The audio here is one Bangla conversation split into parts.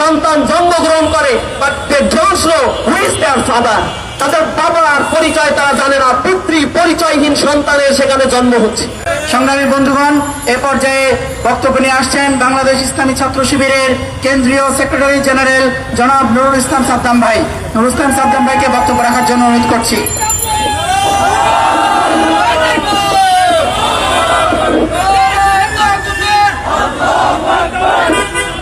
সন্তান জন্মগ্রহণ করে তাদের বাবার পরিচয় তারা জানে না পিতৃ পরিচয়হীন সন্তানের সেখানে জন্ম হচ্ছে। সংগ্রামী বন্ধুগণ, এ পর্যায়ে বক্তব্য নিয়ে আসছেন বাংলাদেশ ইসলামী ছাত্র শিবিরের কেন্দ্রীয় সেক্রেটারি জেনারেল জনাব নুরুল ইসলাম সাদ্দাম ভাই। নুরুল ইসলাম সাদ্দাম ভাইকে বক্তব্য রাখার জন্য অনুরোধ করছি।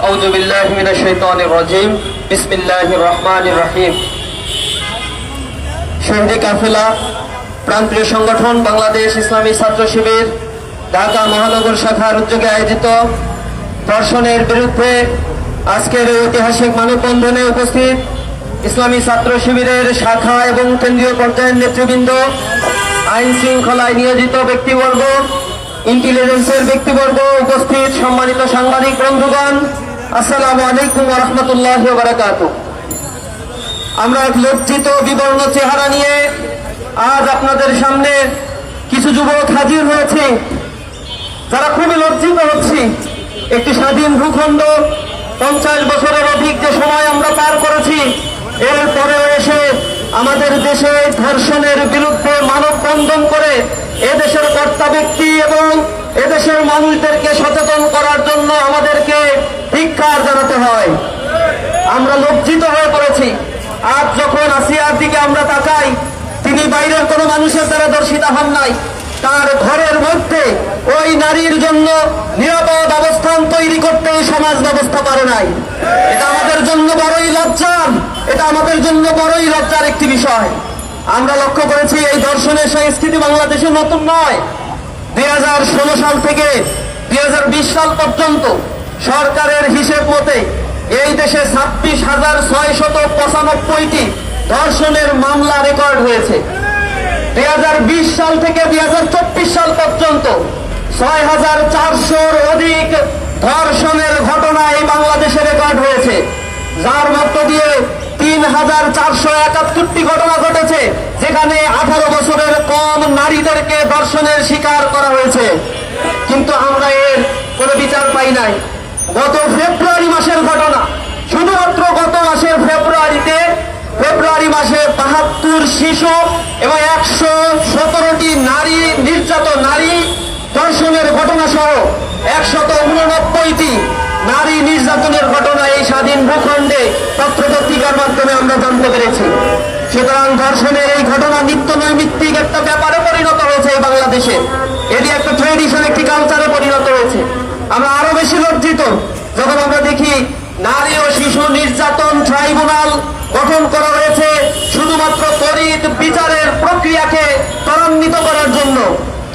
أعوذ بالله من الشيطان الرجيم بسم الله الرحمن الرحيم শহীদ কাফেলা প্রান্তীয় সংগঠন বাংলাদেশ ইসলামী ছাত্র শিবির ঢাকা মহানগর শাখার উদ্যোগে আয়োজিত ধর্ষণের বিরুদ্ধে আজকের এই ঐতিহাসিক মানববন্ধনে উপস্থিত ইসলামী ছাত্র শিবিরের শাখা এবং কেন্দ্রীয় পর্যায়ের নেতৃবৃন্দ আইন শৃঙ্খলায় নিয়োজিত ব্যক্তিবর্গ ইন্টেলিজেন্সের ব্যক্তিবর্গ উপস্থিত সম্মানিত সাংবাদিক বন্ধুগণ আসসালামু আলাইকুম রহমতুল্লাহ বারাকাতু আমরা এক লজ্জিত, বিবর্ণ চেহারা নিয়ে আজ আপনাদের সামনে কিছু যুবক হাজির হয়েছে। যারা খুবই লজ্জিত হচ্ছি। একটি স্বাধীন ভূখণ্ড, পঞ্চাশ বছরের অধিক যে সময় আমরা পার করেছি, এরপরেও এসে আমাদের দেশে ধর্ষণের বিরুদ্ধে মানব মানববন্ধন করে এদেশের কর্তা ব্যক্তি এবং এদেশের মানুষদেরকে সচেতন করার জন্য আমাদেরকে ধিক্ষার জানাতে হয়। আমরা লজ্জিত হয়ে পড়েছি। আজ যখন আসিয়ার দিকে আমরা তাকাই, তিনি বাইরের কোনো মানুষের দ্বারা দর্শিতা হন নাই। তার ঘরের মধ্যে ওই নারীর জন্য নিরাপদ অবস্থান তৈরি করতে সমাজ ব্যবস্থা পারে নাই। এটা আমাদের জন্য বড়ই লজ্জার, এটা আমাদের জন্য বড়ই লজ্জার একটি বিষয়। আমরা লক্ষ্য করেছি, এই দর্শনের সংস্কৃতি বাংলাদেশে নতুন নয়। দুই সাল থেকে দুই হাজার বিশ সাল পর্যন্ত সরকারের হিসেব মতে এই দেশে ছাব্বিশ হাজার ছয় শত পঁচানব্বইটি ধর্ষণের মামলা রেকর্ড হয়েছে। দুই হাজার বিশ সাল থেকে দুই হাজার চব্বিশ সাল পর্যন্ত ছয় হাজার চারশোর অধিক ধর্ষণের ঘটনা এই বাংলাদেশে রেকর্ড হয়েছে। যার মধ্য দিয়ে তিন হাজার চারশো একাত্তরটি ঘটনা ঘটেছে, যেখানে আঠারো বছরের কম নারীদেরকে ধর্ষণের শিকার করা হয়েছে। কিন্তু আমরা এর কোনো বিচার পাই নাই। গত ফেব্রুয়ারি মাসের ঘটনা। শুধুমাত্র গত মাসের ফেব্রুয়ারিতে ফেব্রুয়ারি মাসে বাহাত্তর শিশু এবং একশো সতেরোটি নারী, নির্যাতন নারী ধর্ষণের ঘটনা সহ একশত উননব্বইটি নারী নির্যাতনের ঘটনা এই স্বাধীন ভূখণ্ডে পত্রপত্রিকার মাধ্যমে আমরা জানতে পেরেছি। সুতরাং ধর্ষণের এই ঘটনা নিত্য নৈমিত্তিক একটা ব্যাপারে পরিণত হয়েছে এই বাংলাদেশে। এটি একটা ট্রেডিশন একটি কালচারে পরিণত হয়েছে। আমরা আরও বেশি লজ্জিত যখন আমরা দেখি নারী ও শিশু নির্যাতন ট্রাইব্যুনাল গঠন করা হয়েছে শুধুমাত্র তড়িৎ বিচারের প্রক্রিয়াকে ত্বরান্বিত করার জন্য।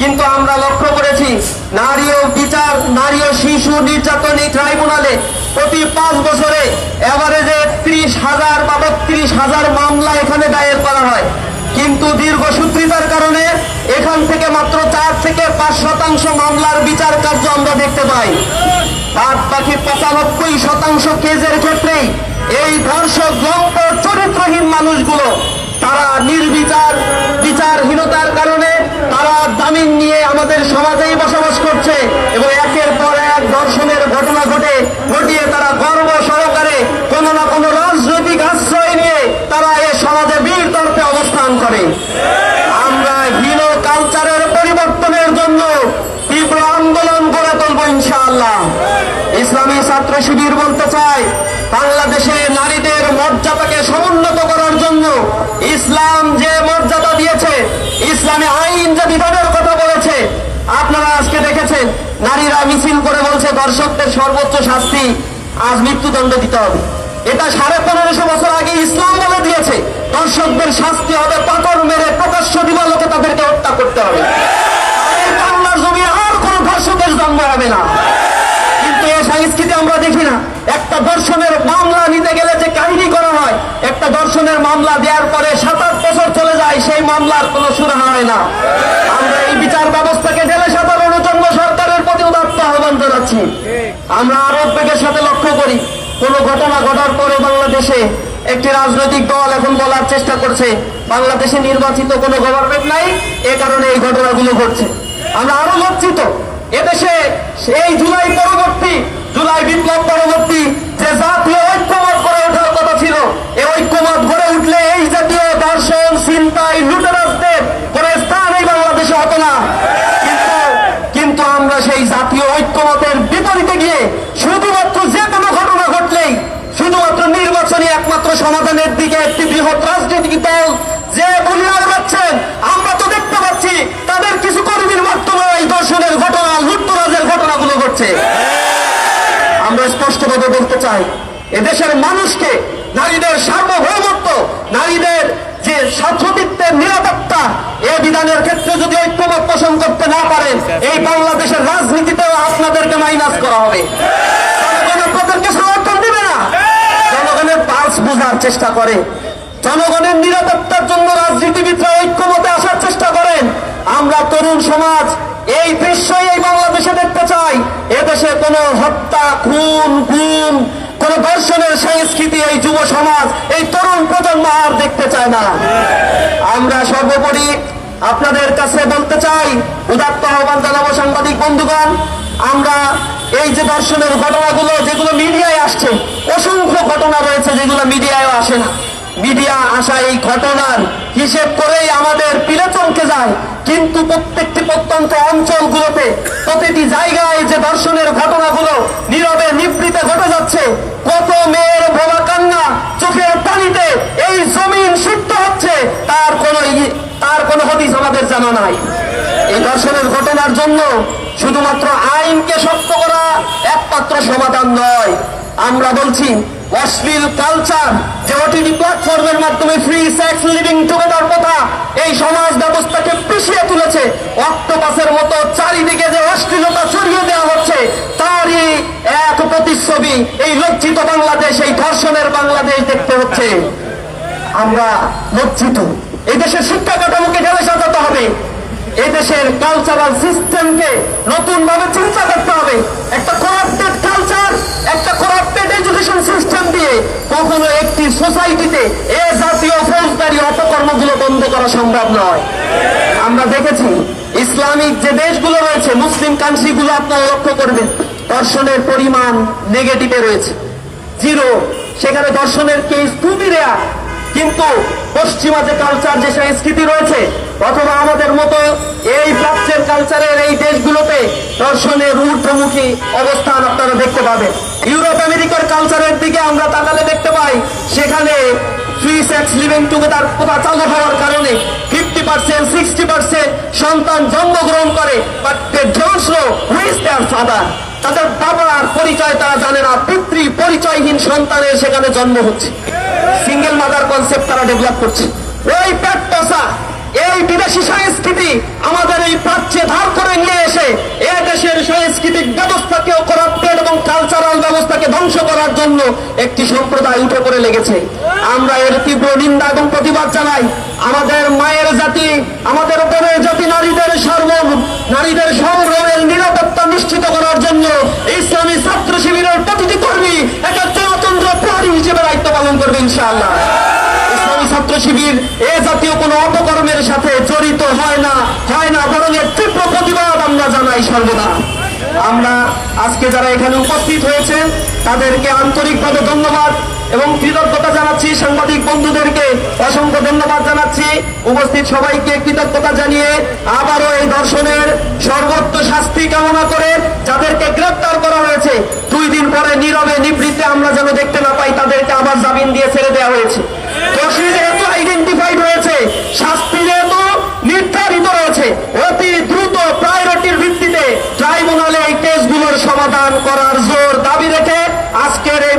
কিন্তু আমরা লক্ষ্য করেছি, নারী ও বিচার, নারী ও শিশু নির্যাতন এই ট্রাইব্যুনালে প্রতি পাঁচ বছরে অ্যাভারেজে ত্রিশ হাজার বা বত্রিশ হাজার মামলা এখানে দায়ের করা হয়। কিন্তু দীর্ঘসূত্রিতার কারণে এখান থেকে মাত্র চার থেকে পাঁচ শতাংশ মামলার বিচার কার্য আমরা দেখতে পাই। বাদ বাকি পঁচানব্বই শতাংশ কেজের ক্ষেত্রেই এই ধর্ষক লম্প চরিত্রহীন মানুষগুলো, তারা নির্বিচার, বিচারহীনতার কারণে তারা জামিন নিয়ে আমাদের সমাজেই বসবাস করছে এবং একের পর এক ধর্ষণের ঘটনা ঘটে ঘটিয়ে তারা গর্ব সহকারে কোনো না কোনো রাজনৈতিক আশ্রয় নিয়ে তারা এ সমাজে বীর তর্পে অবস্থান করে আমরা হীন কালচারের পরিবর্তনের জন্য তীব্র আন্দোলন গড়ে তুলব ইনশাআল্লাহ ইসলামী ছাত্র শিবির বলতে চায় বাংলাদেশে নারীদের মর্যাদাকে সমুন্নত করার জন্য ইসলাম যে মর্যাদা দিয়েছে, ইসলামী আইন যে বিধানের কথা বলেছে, আপনারা আজকে দেখেছেন, নারীরা মিছিল করে বলছে, দর্শকদের সর্বোচ্চ শাস্তি, আজ মৃত্যুদণ্ড দিতে হবে। এটা সাড়ে পনেরোশো বছর আগে ইসলাম বলে দিয়েছে, দর্শকদের শাস্তি হবে পাথর মেরে প্রকাশ্য দিবালোকে তাদেরকে হত্যা করতে হবে এই বাংলার জমি আর কোন ধর্ষকের জন্ম হবে না কিন্তু এই সংস্কৃতি আমরা দেখি না দর্শনের মামলা নিতে গেলে যে কাহিনী করা হয়, একটা দর্শনের মামলা দেওয়ার পরে সাত আট বছর চলে যায়, সেই মামলার কোনো সুরাহা হয় না। আমরা এই বিচার ব্যবস্থাকে জেলে সাধারণের জন্য সরকারের প্রতি উদাত্ত আহ্বান জানাচ্ছি। আমরা আরও উদ্বেগের সাথে লক্ষ্য করি, কোনো ঘটনা ঘটার পরে বাংলাদেশে একটি রাজনৈতিক দল এখন বলার চেষ্টা করছে, বাংলাদেশে নির্বাচিত কোনো গভর্নমেন্ট নাই, এ কারণে এই ঘটনাগুলো ঘটছে। আমরা আরও লজ্জিত, এদেশে এই জুলাই পরবর্তী জুলাই বিপ্লব পরবর্তী যে জাতীয় ঐক্যমত গড়ে ওঠার কথা ছিল এই ঐক্যমত গড়ে উঠলে এই জাতীয় দর্শন চিন্তায় লুটেরাজদের কোনো স্থান এই বাংলাদেশে হতো না। কিন্তু আমরা সেই জাতীয় ঐক্যমতের বিপরীতে গিয়ে শুধুমাত্র যে কোনো ঘটনা ঘটলেই, শুধুমাত্র নির্বাচনী একমাত্র সমাধানের দিকে একটি বৃহৎ রাজনৈতিক দল যে বলিয়া উড়াচ্ছেন আমরা তো দেখতে পাচ্ছি, তাদের কিছু কর্মীর মাধ্যমে এই দর্শনের ঘটনা, লুটতরাজের ঘটনাগুলো ঘটছে। আমরা স্পষ্টভাবে বলতে চাই, এদেশের মানুষকে নারীদের সার্বভৌমত্ব, নারীদের যে স্বার্থদিত্বের নিরাপত্তা, এ বিধানের ক্ষেত্রে যদি ঐক্যমত পোষণ করতে না পারেন, এই বাংলাদেশের রাজনীতিতেও আপনাদেরকে মাইনাস করা হবে। সমর্থন দিবে না। জনগণের পালস বোঝার চেষ্টা করে। জনগণের নিরাপত্তার জন্য রাজনীতিবিদরা ঐক্যমতে আসার চেষ্টা করেন। আমরা তরুণ সমাজ, এই বাংলাদেশে চাই এদেশে কোনো হত্যা, খুন, গুম, কোন দর্শনের সংস্কৃতি এই যুব সমাজ, এই তরুণ প্রজন্ম আর দেখতে চায় না। আমরা সর্বোপরি আপনাদের কাছে বলতে চাই, উদাত্ত আহ্বান জানাব সাংবাদিক বন্ধুগণ, আমরা এই যে দর্শনের ঘটনাগুলো, যেগুলো মিডিয়ায় আসছে, অসংখ্য ঘটনা রয়েছে যেগুলো মিডিয়ায় আসে না। মিডিয়া আসা এই ঘটনার হিসেব করেই আমাদের পিলে চমকে যায়, কিন্তু প্রত্যেকটি প্রত্যন্ত অঞ্চলগুলোতে প্রতিটি জায়গায় যে দর্শনের ঘটনাগুলো নীরবে নিবৃতে ঘটে যাচ্ছে কত মেয়ের ভোলা কান্না চোখের পানিতে এই জমিন সিদ্ধ হচ্ছে তার কোনো ই- তার কোনো হদিস আমাদের জানা নাই। এই ধর্ষণের ঘটনার জন্য শুধুমাত্র আইনকে শক্ত করা একমাত্র সমাধান নয়। আমরা বলছি, অশ্লীল কালচার যে ওটিটি প্ল্যাটফর্মের মাধ্যমে ফ্রি সেক্স লিভিং টুগেদার কথা এই সমাজ ব্যবস্থাকে পিছিয়ে তুলেছে। অক্টোপাসের মতো চারিদিকে যে অশ্লীলতা ছড়িয়ে দেওয়া হচ্ছে, তারই এক প্রতিচ্ছবি এই লজ্জিত বাংলাদেশ, এই ধর্ষণের বাংলাদেশ দেখতে হচ্ছে। আমরা লজ্জিত। এই দেশের শিক্ষা কাঠামোকে ঢেলে সাজাতে হবে। এই দেশের কালচারাল সিস্টেমকে নতুন ভাবে চিন্তা করতে হবে। একটা করাপ্টেড কালচার একটা করাপ্টেড এডুকেশন সিস্টেম দিয়ে কখনো একটি সোসাইটিতে এ জাতীয় ফৌজদারি অপকর্মগুলো বন্ধ করা সম্ভব নয়। আমরা দেখেছি, ইসলামিক যে দেশগুলো রয়েছে, মুসলিম কান্ট্রিগুলো আপনারা লক্ষ্য করবেন, দর্শনের পরিমাণ নেগেটিভে রয়েছে। জিরো সেখানে দর্শনের কেস খুবই রেয়ার কিন্তু পশ্চিমা যে কালচার যে সংস্কৃতি রয়েছে, অথবা আমাদের মতো এই প্রাচ্যের কালচারের এই দেশগুলোতে দর্শনের ঊর্ধ্বমুখী অবস্থান আপনারা দেখতে পাবেন। ইউরোপ আমেরিকার কালচারের দিকে আমরা তাকালে দেখতে পাই, সেখানে ফ্রি সেক্স লিভিং টুগেদার প্রথা চালু হওয়ার কারণে ফিফটি পার্সেন্ট সিক্সটি পার্সেন্ট সন্তান জন্মগ্রহণ করে but don't whose their father তাদের বাবার পরিচয় তারা জানে না পিতৃ পরিচয়হীন সন্তানের সেখানে জন্ম হচ্ছে। সিঙ্গেল মাদার কনসেপ্ট তারা ডেভেলপ করছে। ওই প্যাটসা এই বিদেশি সংস্কৃতি আমাদের এই প্রাচ্যে ধার করে নিয়ে এসে এ দেশের সাংস্কৃতিক ব্যবস্থাকেও করাপ্টেড এবং কালচারাল ব্যবস্থাকে ধ্বংস করার জন্য একটি সম্প্রদায় উঠে পড়ে লেগেছে। আমরা এর তীব্র নিন্দা এবং প্রতিবাদ জানাই। আমাদের মায়ের জাতি, আমাদের বোনের জাতি নারীদের সর্ব, নারীদের সংগ্রামের নিরাপত্তা নিশ্চিত করার জন্য ইসলামী ছাত্র শিবিরের প্রতিটি কর্মী একটা জনতন্ত্র প্রহরী হিসেবে পালন করবে ইনশাআল্লাহ। ইসলামী ছাত্র শিবির এ জাতীয় কোনো অপকর্মের সাথে জড়িত হয় না হয় না, বরং এর তীব্র প্রতিবাদ আমরা জানাই সর্বদা। আমরা আজকে যারা এখানে উপস্থিত হয়েছেন তাদেরকে আন্তরিকভাবে ধন্যবাদ এবং কৃতজ্ঞতা জানাচ্ছি সাংবাদিক বন্ধুদেরকে। অসংখ্য ধন্যবাদ। উপস্থিত সবাইকে কৃতজ্ঞতা জানিয়ে আবারও এই দর্শনের সর্বোচ্চ শাস্তি কামনা করে যাদেরকে গ্রেপ্তার করা হয়েছে, দুই দিন পরে নীরবে নিবৃত্তে আমরা যেন দেখতে না পাই, তাদেরকে আবার জামিন দিয়ে ছেড়ে দেওয়া হয়েছে। হয়েছে, শাস্তি যেহেতু নির্ধারিত রয়েছে অতি দ্রুত প্রায়োরিটির ভিত্তিতে ট্রাইব্যুনালে এই কেসগুলোর সমাধান করার জোর দাবি রেখে আজকের এই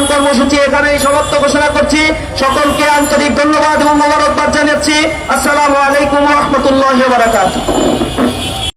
বন্ধন কর্মসূচি এখানেই সমাপ্ত ঘোষণা করছি। সকলকে আন্তরিক ধন্যবাদ এবং মোবারকবাদ জানাচ্ছি। আসসালামু আলাইকুম রহমতুল্লাহ বারাকাতুহ।